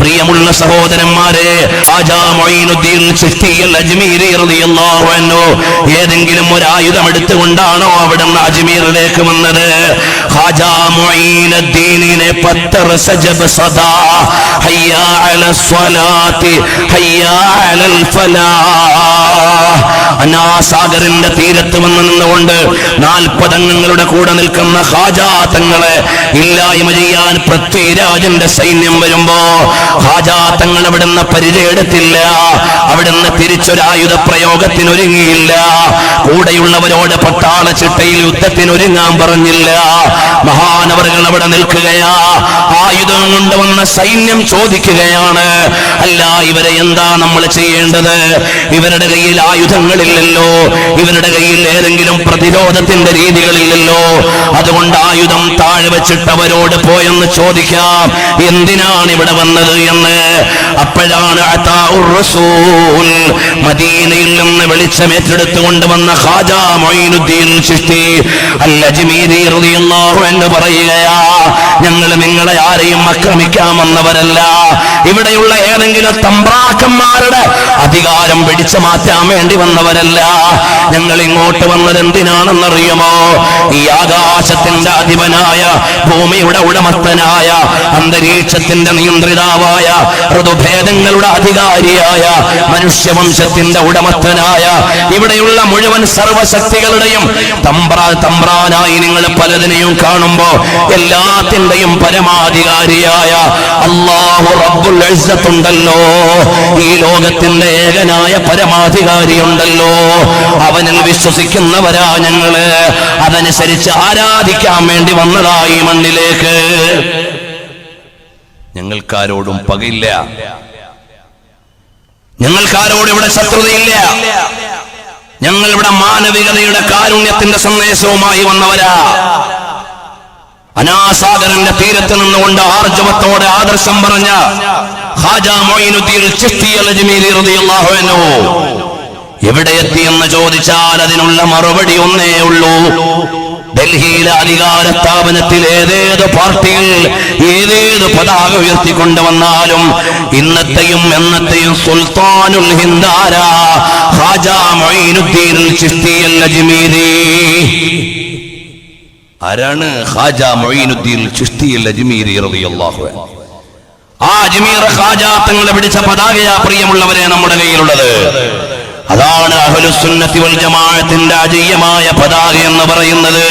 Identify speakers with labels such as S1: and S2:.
S1: പ്രിയമുള്ള സഹോദരന്മാരെ ഏതെങ്കിലും ഒരു ആയുധം എടുത്തുകൊണ്ടാണോ നിന്ന് അജ്മീറിലേക്ക് വന്നത്? അനാസാഗറിന്റെ തീരത്ത് വന്ന് നിന്നുകൊണ്ട് നാൽപ്പതംഗങ്ങളുടെ കൂടെ നിൽക്കുന്ന ഹാജാ തങ്ങളെ ഇല്ലായ്മ ചെയ്യാൻ പൃഥ്വിരാജന്റെ സൈന്യം വരുമ്പോ ഹാജാത്തങ്ങൾ അവിടുന്ന് പരിചയെടുത്തില്ല അവിടുന്ന് തിരിച്ചൊരായുധ പ്രയോഗത്തിനൊരുങ്ങിയില്ല. കൂടെയുള്ളവരോട് പട്ടാള ചിട്ടയിൽ യുദ്ധത്തിനൊരുങ്ങാൻ പറഞ്ഞില്ല. മഹാനവറുകൾ അവിടെ നിൽക്കുകയാ. ആയുധം കൊണ്ടുവന്ന സൈന്യം ചോദിക്കുകയാണ് അല്ല ഇവരെ എന്താ നമ്മൾ ചെയ്യേണ്ടത്? ഇവരുടെ കയ്യിൽ ആയുധങ്ങളില്ലല്ലോ ഇവരുടെ കയ്യിൽ ഏതെങ്കിലും പ്രതിരോധത്തിന്റെ രീതികളില്ലല്ലോ. അതുകൊണ്ട് ആയുധം താഴെ വെച്ചിട്ട് അവരോട് പോയെന്ന് ചോദിക്കാം എന്തിനാണ് ഇവിടെ വന്നത് എന്ന്? അപ്പോഴാണ് മദീനയിൽ നിന്ന് വെളിച്ചമേറ്റെടുത്തുകൊണ്ട് വന്ന ഖാജാ മൊയ്നുദ്ദീൻ ചിഷ്തി അൽ അജ്മീരി റളിയല്ലാഹു അൻഹു പറയുകയാ ഞങ്ങൾ നിങ്ങളെ ആരെയും ആക്രമിക്കാൻ വന്നവരല്ല. ഇവിടെയുള്ള ഏതെങ്കിലും തമ്പ്രാക്കന്മാരുടെ അധികാരം പിടിച്ചു മാറ്റാൻ വേണ്ടി വന്നവരല്ല. ഞങ്ങൾ ഇങ്ങോട്ട് വന്നത് എന്തിനാണെന്നറിയുമോ? ഈ ആകാശത്തിന്റെ അധിപനായ ഭൂമിയുടെ ഉടമസ്ഥനായ അന്തരീക്ഷത്തിന്റെ നിയന്ത്രിതാവായ ഋതുഭേദങ്ങളുടെ അധികാരിയായ മനുഷ്യവംശത്തിന്റെ ഉടമസ്ഥനായ ഇവിടെയുള്ള മുഴുവൻ സർവശക്തികളുടെയും തമ്പ്രാ തമ്പ്രാനായി നിങ്ങൾ പലതിനെയും കാണുമ്പോ എല്ലാത്തിന്റെയും പരമാധികാരിയായ അള്ളാഹു റബ്ബുൽ ഉണ്ടല്ലോ ഈ ലോകത്തിന്റെ ഏകനായ പരമാധികാരി ഉണ്ടല്ലോ അവനിൽ വിശ്വസിക്കുന്നവരാ ഞങ്ങൾ. അതനുസരിച്ച് ആരാധിക്കാൻ വേണ്ടി വന്നതായി മണ്ണിലേക്ക്. ഞങ്ങൾക്കാരോടും പകയില്ല. ഞങ്ങൾക്കാരോട് ഇവിടെ ശത്രുതയില്ല. ഞങ്ങൾ ഇവിടെ മാനവികതയുടെ കാരുണ്യത്തിന്റെ സന്ദേശവുമായി വന്നവരാ. അനാസാഗരന്റെ തീരത്ത് നിന്നുകൊണ്ട് ആർജവത്തോടെ ആദർശം പറഞ്ഞ എവിടെ എത്തിയെന്ന് ചോദിച്ചാൽ അതിനുള്ള മറുപടി ഒന്നേ ഉള്ളൂ. ഡൽഹിയിലെ അധികാര സ്ഥാപനത്തിൽ ഏതേത് പാർട്ടിയിൽ ഏതേത് പതാക ഉയർത്തിക്കൊണ്ടുവന്നാലും ഇന്നത്തെയും എന്നത്തെയും സുൽത്താനുൽ ഹിന്ദാര ഖാജാ മൊയ്നുദ്ദീൻ ചിസ്തിയൽ അജ്മീരി ആരാണ് ഹാജ മൊയ്നുദ്ദീൻ ചിസ്തിയൽ അജ്മീരി റളിയല്ലാഹു അൻഹു? ആ അജ്മീർ ഖാജ തങ്ങളെ പിടിച്ച പതാകയാ പ്രിയമുള്ളവരെ നമ്മുടെ കയ്യിലുള്ളത്. അതാണ് അഹലുസുന്നത്തി വൽ ജമാഅത്തിന്റെ അജയ്യമായ പതാക എന്ന് പറയുന്നത്.